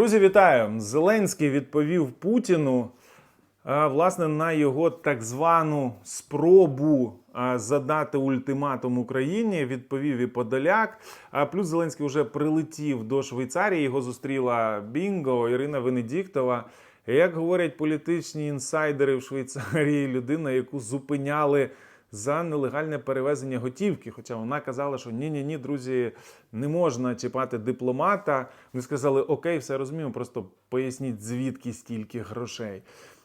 Друзі, вітаю! Зеленський відповів Путіну власне на його так звану спробу задати ультиматум Україні. Відповів і Подоляк. А плюс Зеленський вже прилетів до Швейцарії. Його зустріла Бінго Ірина Венедіктова. Як говорять політичні інсайдери в Швейцарії, людина, яку зупиняли за нелегальне перевезення готівки. Хоча вона казала, що ні, ні, друзі, не можна чіпати дипломата. Вони сказали, окей, все розуміємо, просто поясніть, звідки стільки грошей.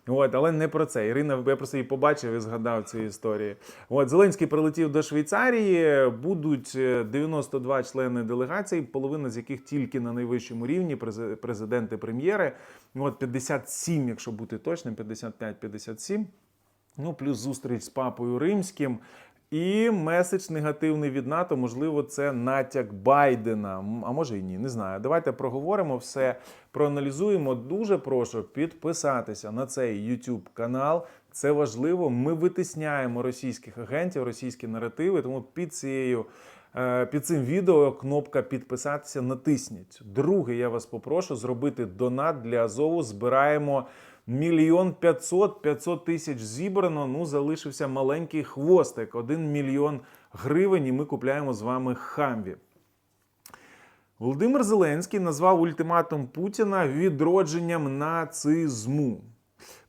От, але не про це. Ірина, я просто її побачив і згадав цю історію. От Зеленський прилетів до Швейцарії. Будуть е, 92 члени делегації, половина з яких тільки на найвищому рівні през- президенти, прем'єри. От 57, якщо бути точним, 55-57. Ну, плюс зустріч з папою римським. І меседж негативний від НАТО, можливо, це натяк Байдена. А може і ні, не знаю. Давайте проговоримо все, проаналізуємо. Дуже прошу підписатися на цей YouTube канал. Це важливо. Ми витисняємо російських агентів, російські наративи. Тому під цією. е, Під цим відео кнопка підписатися натисніть. Друге, я вас попрошу зробити донат для Азову. Збираємо мільйон п'ятсот, 500 тисяч зібрано. Ну залишився маленький хвостик, один мільйон гривень. І ми купляємо з вами хамві. Володимир Зеленський назвав ультиматум Путіна відродженням нацизму.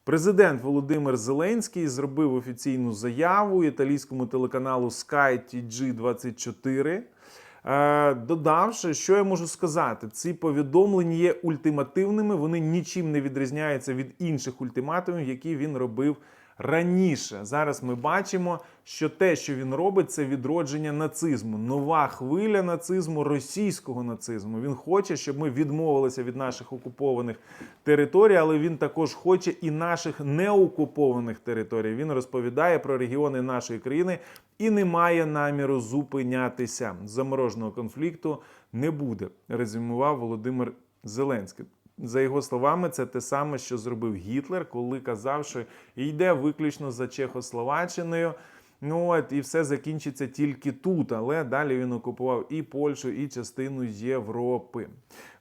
Президент Володимир Зеленський зробив офіційну заяву італійському телеканалу Sky TG24, е, додавши, що я можу сказати, ці повідомлення є ультимативними, вони нічим не відрізняються від інших ультиматумів, які він робив раніше. Зараз ми бачимо, що те, що він робить, це відродження нацизму, нова хвиля нацизму, російського нацизму. Він хоче, щоб ми відмовилися від наших окупованих територій, але він також хоче і наших неокупованих територій. Він розповідає про регіони нашої країни і не має наміру зупинятися. Замороженого конфлікту не буде, резюмував Володимир Зеленський. За його словами, це те саме, що зробив Гітлер, коли казав, що йде виключно за Чехословаччиною. Ну от і все закінчиться тільки тут. Але далі він окупував і Польщу, і частину Європи.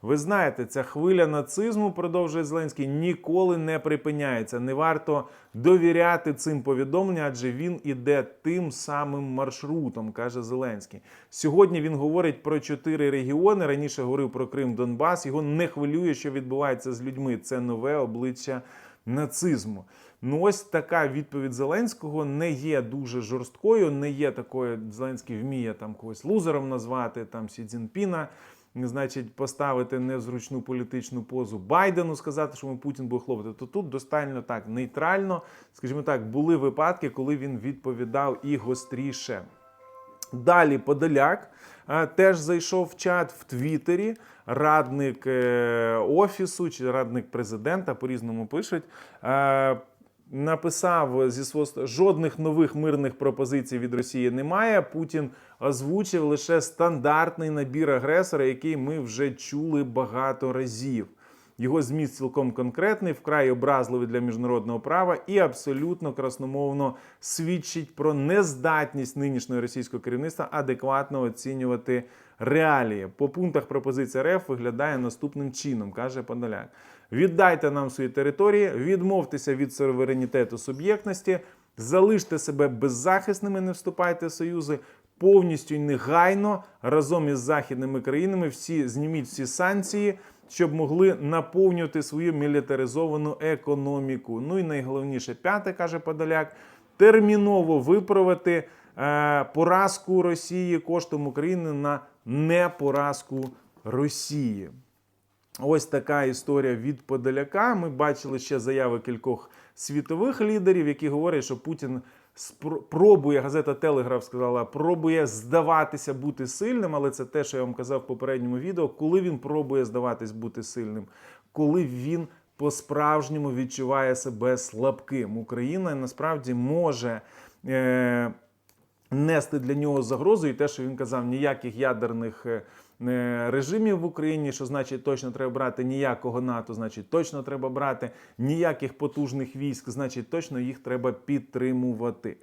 Ви знаєте, ця хвиля нацизму, продовжує Зеленський, ніколи не припиняється. Не варто довіряти цим повідомленням, адже він іде тим самим маршрутом, каже Зеленський. Сьогодні він говорить про чотири регіони. Раніше говорив про Крим, Донбас. Його не хвилює, що відбувається з людьми. Це нове обличчя нацизму. Ну, ось така відповідь Зеленського не є дуже жорсткою, не є такою. Зеленський вміє там когось лузером назвати, там Сі Цзінпіна, значить, поставити незручну політичну позу Байдену, сказати, що ми Путін буде хлопати. То тут достатньо так нейтрально, скажімо так, були випадки, коли він відповідав і гостріше. Далі Подоляк е, теж зайшов в чат в Твіттері. Радник е, офісу чи радник президента по-різному пишуть. е, Написав зі свого жодних нових мирних пропозицій від Росії немає. Путін озвучив лише стандартний набір агресора, який ми вже чули багато разів. Його зміст цілком конкретний, вкрай образливий для міжнародного права і абсолютно красномовно свідчить про нездатність нинішнього російського керівництва адекватно оцінювати реалії. По пунктах пропозиція РФ виглядає наступним чином, каже Подоляк. Віддайте нам свої території, відмовтеся від суверенітету суб'єктності, залиште себе беззахисними, не вступайте в союзи. Повністю негайно разом із західними країнами всі зніміть всі санкції, щоб могли наповнювати свою мілітаризовану економіку. Ну і найголовніше, п'яте каже Подоляк, терміново виправити е, поразку Росії коштом України на непоразку Росії. Ось така історія від Подоляка. Ми бачили ще заяви кількох світових лідерів, які говорять, що Путін пробує, газета Телеграф сказала, пробує здаватися бути сильним, але це те, що я вам казав в попередньому відео, коли він пробує здаватись бути сильним, коли він по-справжньому відчуває себе слабким. Україна насправді може. Е- нести для нього загрозу, і те, що він казав, ніяких ядерних е, е, режимів в Україні, що значить точно треба брати ніякого НАТО, значить точно треба брати ніяких потужних військ, значить точно їх треба підтримувати.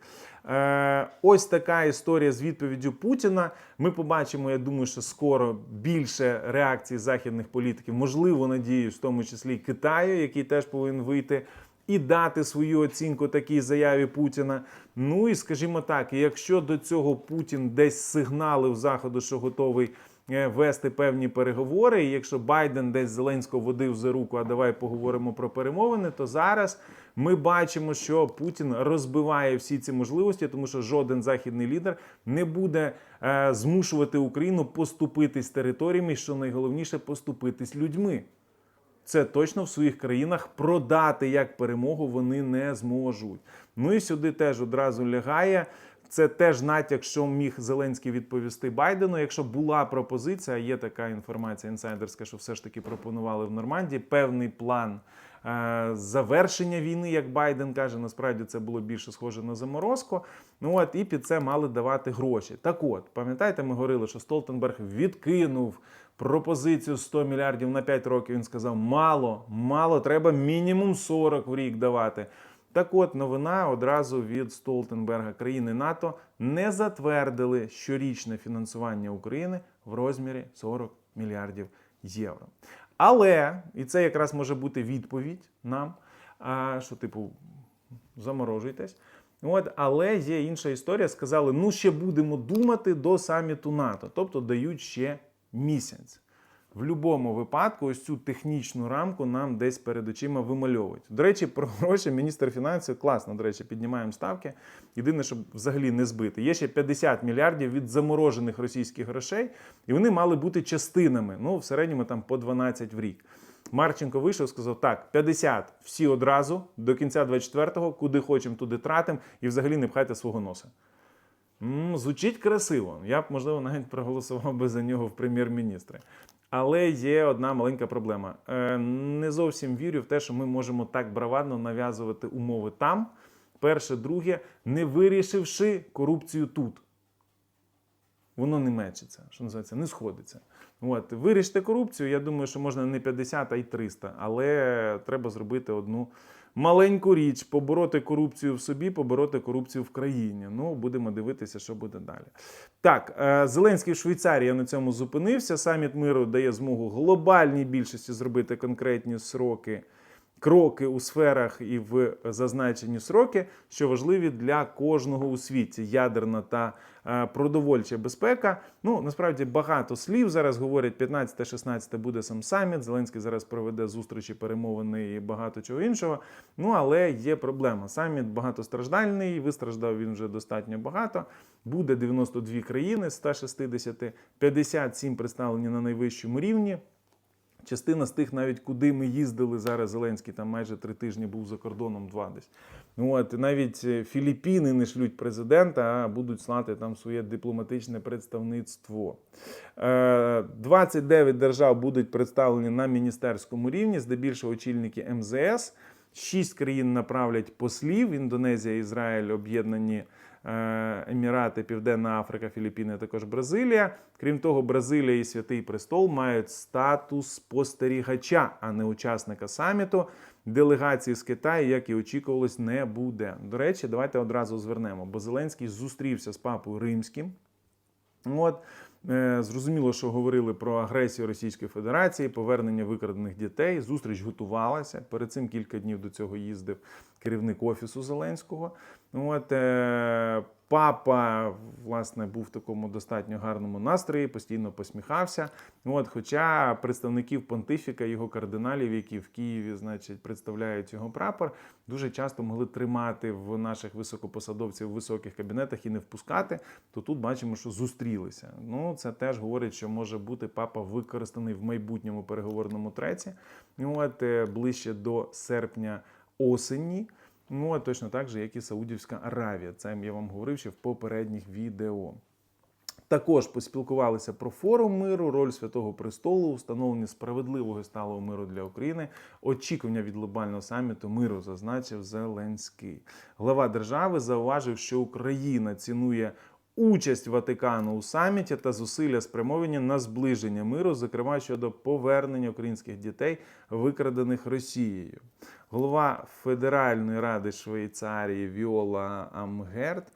Е, ось така історія з відповіддю Путіна. Ми побачимо, я думаю, що скоро більше реакцій західних політиків, можливо, надіюсь, в тому числі Китаю, який теж повинен вийти. І дати свою оцінку такій заяві Путіна. Ну і скажімо так, якщо до цього Путін десь сигналив заходу, що готовий е, вести певні переговори, і якщо Байден десь Зеленського водив за руку, а давай поговоримо про перемовини, то зараз ми бачимо, що Путін розбиває всі ці можливості, тому що жоден західний лідер не буде е, змушувати Україну поступитись територіями, що найголовніше поступитись людьми. Це точно в своїх країнах продати як перемогу вони не зможуть. Ну і сюди теж одразу лягає. Це теж натяк, що міг Зеленський відповісти Байдену. Якщо була пропозиція, є така інформація інсайдерська, що все ж таки пропонували в Нормандії певний план завершення війни, як Байден каже. Насправді це було більше схоже на заморозку. Ну от і під це мали давати гроші. Так от, пам'ятаєте, ми говорили, що Столтенберг відкинув пропозицію 100 мільярдів на 5 років. Він сказав: мало, мало, треба мінімум 40 в рік давати. Так от новина одразу від Столтенберга країни НАТО не затвердили щорічне фінансування України в розмірі 40 мільярдів євро. Але і це якраз може бути відповідь нам, що типу заморожуйтесь. От, але є інша історія. Сказали, ну ще будемо думати до саміту НАТО, тобто дають ще місяць. В будь-якому випадку, ось цю технічну рамку нам десь перед очима вимальовують. До речі, про гроші міністр фінансів класно, до речі, піднімаємо ставки. Єдине, щоб взагалі не збити. Є ще 50 мільярдів від заморожених російських грошей, і вони мали бути частинами. Ну, в середньому там по 12 в рік. Марченко вийшов, сказав: так, 50 всі одразу до кінця 24-го, куди хочемо, туди тратимо, і взагалі не пхайте свого носа. М, звучить красиво. Я б, можливо, навіть проголосував би за нього в прем'єр-міністри. Але є одна маленька проблема. Е, Не зовсім вірю в те, що ми можемо так бравадно нав'язувати умови там. Перше, друге, не вирішивши корупцію тут. Воно не мечиться, що називається, не сходиться. От, вирішити корупцію, я думаю, що можна не 50, а й 300, але треба зробити одну маленьку річ: побороти корупцію в собі, побороти корупцію в країні. Ну, будемо дивитися, що буде далі. Так, е, Зеленський в Швейцарії я на цьому зупинився. Саміт миру дає змогу глобальній більшості зробити конкретні сроки. Кроки у сферах і в зазначені сроки, що важливі для кожного у світі: ядерна та е, продовольча безпека. Ну насправді багато слів зараз говорять. 15-16 буде сам саміт. Зеленський зараз проведе зустрічі, перемовини і багато чого іншого. Ну але є проблема. Саміт багатостраждальний. Вистраждав він вже достатньо багато. Буде 92 країни з 160, 57 представлені на найвищому рівні. Частина з тих, навіть куди ми їздили зараз, Зеленський там майже три тижні був за кордоном, два десь. Ну от навіть е, Філіппіни не шлють президента, а будуть слати там своє дипломатичне представництво. Е, 29 держав будуть представлені на міністерському рівні, здебільшого очільники МЗС. Шість країн направлять послів: Індонезія, Ізраїль, об'єднані. Е, Емірати, Південна Африка, Філіппіни, також Бразилія. Крім того, Бразилія і Святий Престол мають статус спостерігача, а не учасника саміту. Делегації з Китаю, як і очікувалось, не буде. До речі, давайте одразу звернемо, бо Зеленський зустрівся з папою римським. От зрозуміло, що говорили про агресію Російської Федерації, повернення викрадених дітей. Зустріч готувалася. Перед цим кілька днів до цього їздив керівник офісу Зеленського. От е, папа власне був в такому достатньо гарному настрої, постійно посміхався. От, хоча представників понтифіка, його кардиналів, які в Києві, значить, представляють його прапор, дуже часто могли тримати в наших високопосадовців в високих кабінетах і не впускати. То тут бачимо, що зустрілися. Ну, це теж говорить, що може бути папа використаний в майбутньому переговорному треці. От е, ближче до серпня осені. Ну, а точно так же, як і Саудівська Аравія. Це я вам говорив ще в попередніх відео. Також поспілкувалися про форум миру, роль Святого Престолу, встановлення справедливого і сталого миру для України, очікування від глобального саміту миру, зазначив Зеленський. Глава держави зауважив, що Україна цінує участь Ватикану у саміті та зусилля спрямовані на зближення миру, зокрема щодо повернення українських дітей, викрадених Росією. Голова Федеральної ради Швейцарії Віола Амгерт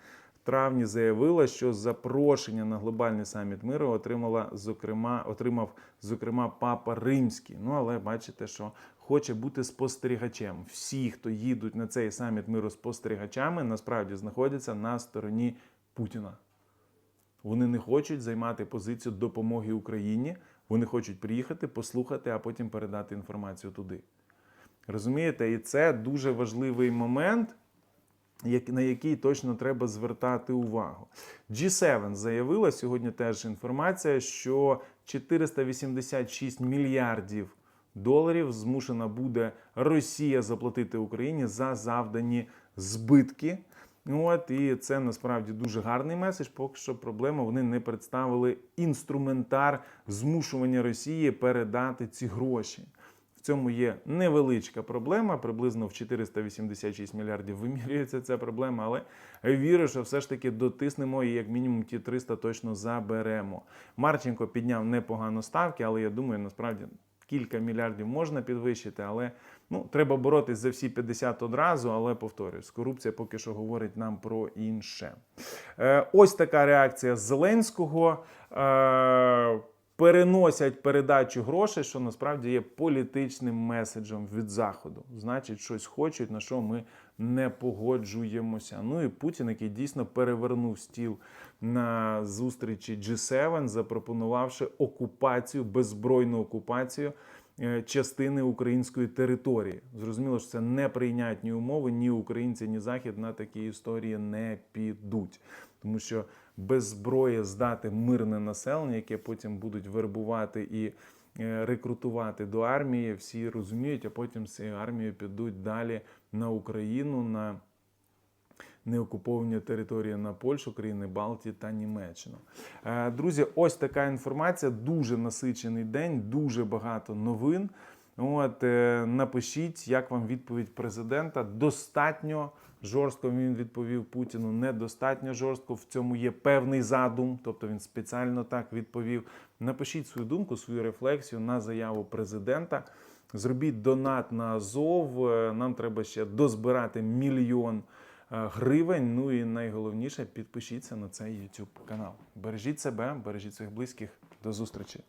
в травні заявила, що запрошення на глобальний саміт миру отримала зокрема, отримав зокрема Папа Римський. Ну але бачите, що хоче бути спостерігачем. Всі, хто їдуть на цей саміт миру спостерігачами, насправді знаходяться на стороні Путіна. Вони не хочуть займати позицію допомоги Україні. Вони хочуть приїхати, послухати, а потім передати інформацію туди. Розумієте, і це дуже важливий момент, на який точно треба звертати увагу. G7 заявила сьогодні теж інформація, що 486 мільярдів доларів змушена буде Росія заплатити Україні за завдані збитки. От і це насправді дуже гарний меседж. Поки що проблема вони не представили інструментар змушування Росії передати ці гроші. В цьому є невеличка проблема, приблизно в 486 мільярдів вимірюється ця проблема, але вірю, що все ж таки дотиснемо і як мінімум ті 300 точно заберемо. Марченко підняв непогано ставки, але я думаю, насправді кілька мільярдів можна підвищити, але ну, треба боротись за всі 50 одразу. Але повторюсь, корупція поки що говорить нам про інше. Е, ось така реакція Зеленського. Е, переносять передачу грошей, що насправді є політичним меседжем від заходу. Значить, щось хочуть, на що ми не погоджуємося. Ну і Путін, який дійсно перевернув стіл на зустрічі G7, запропонувавши окупацію, беззбройну окупацію. е, Частини української території зрозуміло, що це неприйнятні умови. Ні українці, ні захід на такі історії не підуть, тому що без зброї здати мирне населення, яке потім будуть вербувати і е, рекрутувати до армії, всі розуміють, а потім з цією армією підуть далі на Україну, на неокуповані території на Польщу, країни Балтії та Німеччину. Е, Друзі, ось така інформація. Дуже насичений день, дуже багато новин. От е, напишіть, як вам відповідь президента. Достатньо жорстко він відповів Путіну. Недостатньо жорстко. В цьому є певний задум, тобто він спеціально так відповів. Напишіть свою думку, свою рефлексію на заяву президента. Зробіть донат на Азов. Е, Нам треба ще дозбирати мільйон е, гривень. Ну і найголовніше підпишіться на цей YouTube канал. Бережіть себе, бережіть своїх близьких. До зустрічі.